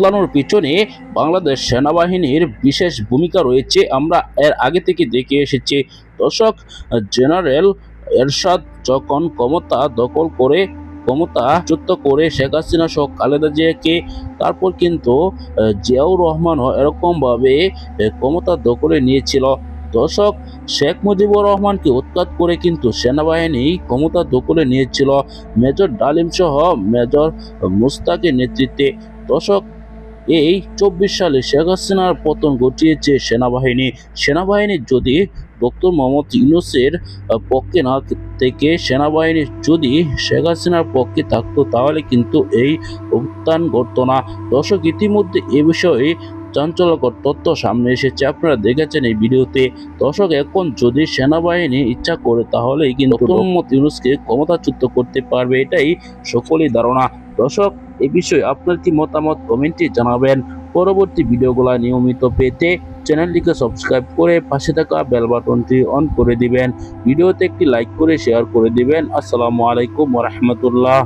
চালানোর পিছনে বাংলাদেশ সেনাবাহিনীর বিশেষ ভূমিকা রয়েছে। আমরা এর আগে থেকে দেখে এসেছি। দর্শক, জেনারেল এরশাদ যখন ক্ষমতা দখল করে, ক্ষমতা চ্যুত করে শেখ হাসিনা সহ খালেদা জিয়াকে, তারপর কিন্তু জিয়াউর রহমানও এরকমভাবে ক্ষমতা দখলে নিয়েছিল। দর্শক, শেখ মুজিবুর রহমানকে উৎখাত করে কিন্তু সেনাবাহিনী ক্ষমতা দখলে নিয়েছিল। মেজর ডালিম সহ মেজর মুস্তাকের নেতৃত্বে। দর্শক এই চব্বিশ সালে শেখ হাসিনার পতন ঘটিয়েছে সেনাবাহিনী। সেনাবাহিনী যদি ডক্টর মোহাম্মদ ইউনুসের পক্ষে না থেকে সেনাবাহিনী যদি শেখ হাসিনার পক্ষে থাকতো তাহলে কিন্তু এই উত্থান ঘটতো না। দর্শক ইতিমধ্যে এ বিষয়ে চাঞ্চল্যকর তথ্য সামনে এসেছে। আপনারা দেখেছেন এই ভিডিওতে। দর্শক এখন যদি সেনাবাহিনী ইচ্ছা করে তাহলেই কিন্তু ডক্টর মোহাম্মদ ইউনুসকে ক্ষমতাচ্যুত করতে পারবে। এটাই সকলেই ধারণা। দর্শক এ বিষয়ে আপনার কি মতামত? কমেন্টে জানাবেন। পরবর্তী ভিডিওগুলো নিয়মিত পেতে চ্যানেলটিকে সাবস্ক্রাইব করে পাশে থাকা বেল বাটনটি অন করে দিবেন। ভিডিওতে একটি লাইক করে শেয়ার করে দিবেন। আসসালামু আলাইকুম রহমতুল্লাহ।